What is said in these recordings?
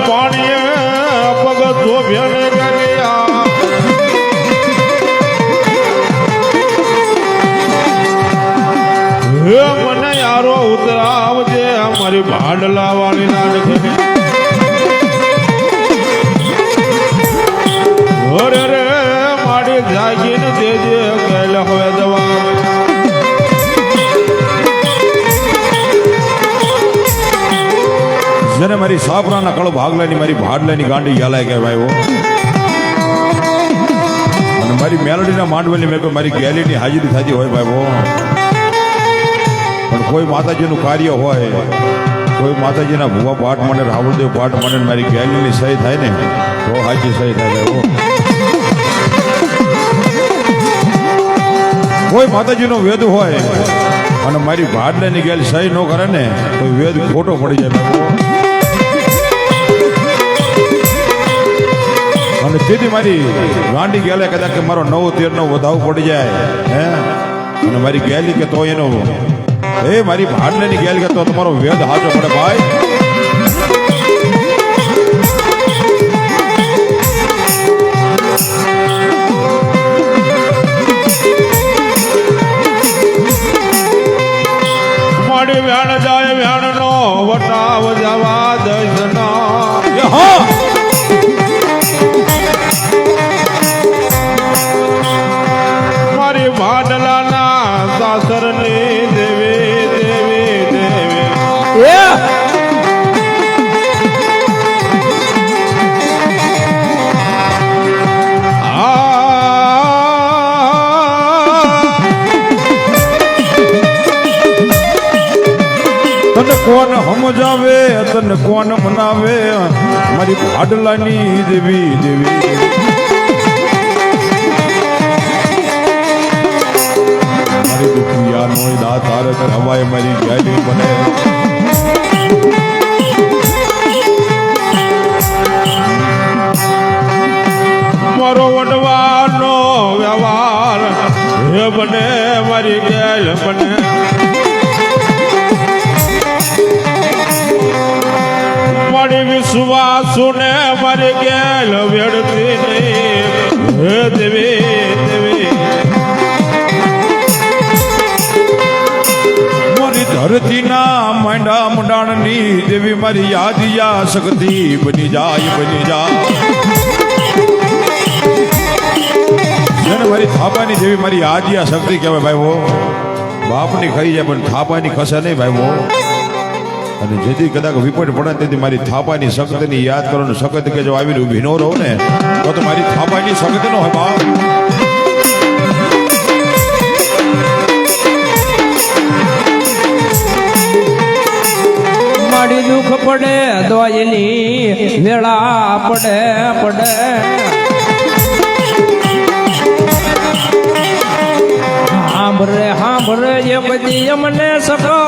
પાણીએ પગ ધોભ્યાને ગયા હે મને યારો ઉતરાવજે અમારી ભાડ વાળી નાનકડી અરે રે માડી જાગીને દેજે કહેલા હવે જેને મારી સાપરાના કળો ભાગલાની, મારી ભાડલાની ગાંડી યાલાય કહેવાય અને મારી મેલોડીના માંડવાની મેં મારી ગેલીની હાજરી થતી હોય ભાઈ પણ કોઈ માતાજીનું કાર્ય હોય, કોઈ માતાજીના ભુવા પાઠ મને રાવણદેવ પાઠ મને મારી ગેલીની સહી થાય ને, તો સાચી સહી થાય ભાઈ કોઈ માતાજીનો વેદ હોય, અને મારી ભાડલાની ગેલ સહી ન કરે ને, તો વેદ ખોટો પડી જાય અને તેથી મારી ગાંડી ગેલે કદાચ કે મારો નવો તેરનો વધાવ પડી જાય, હે? અને મારી ગેલી કે તો એનો એ મારી ભાડલેની ગેલ કે તો તમારો વેદ હાજર પડે ભાઈ. કોણ સમજાવે તને કોણ મનાવે? મારી ભાડલાની દેવી દેવી મંડાણની દેવી મારી યાદિયા શક્તિ બની જાય બની જાય. જેને મારી થાપાની દેવી મારી આદિયા શક્તિ કહેવાય હો બાપની ખાઈ જાય પણ થાપાની ખસે નહીં ભાઈ હો અને જેથી કદાચ વિપટ પડે તેથી મારી થાપાની શક્તિની યાદ કરો ને શક્તિ કે જો આવીને ઊભી ન રહો ને તો મારી થાપાની શક્તિ નો હોય બાપ. દુઃખ પડે દોયની વેળા પડે પડે. હાંભરે હાંભરે એ બધી અમને સખો.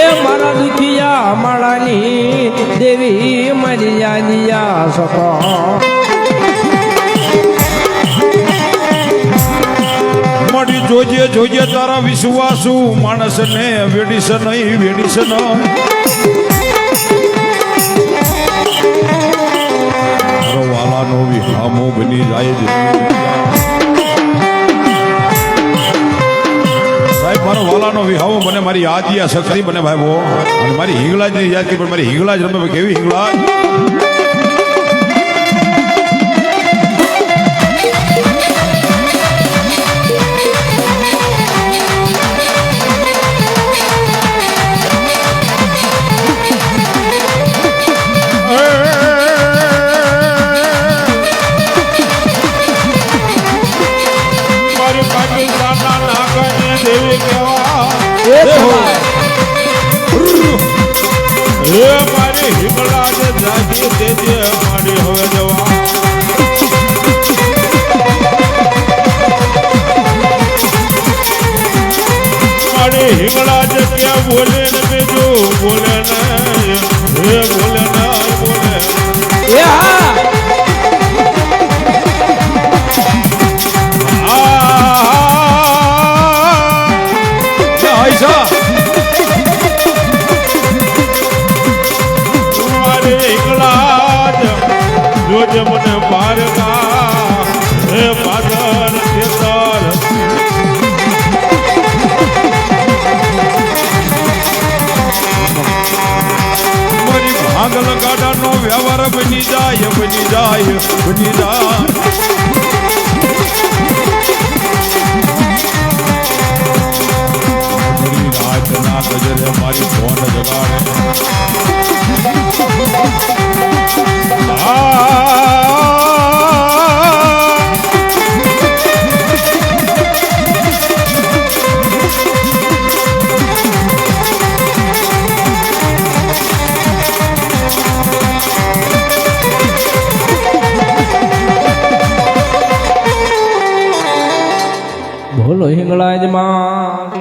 એ મારા દુખિયા, માળાની દેવી મારી યાદિયા જોજે જોજે તારા વિશ્વાસુ માણસને વેડીશ નહીં, વેડીશ ન. વાલાનો વિહામો બની જાય છે. સાહેબ, મારો વાલાનો વિહામો મને મારી આદિયા શક્તિ બને ભાઈ અને મારી હિંગલાજની યાદ પણ મારી હિંગલાજ રમે, કેવી હિંગલાજ હે મારી હિમલા ને જાગી દેજે મારી હવે જવા. મારી ક્યાં બોલે જમન પારકા હે પાદર ખેતર. ગાડાનો વ્યવહાર બની જાય બની જાય બની જાય. 我应该来的吗？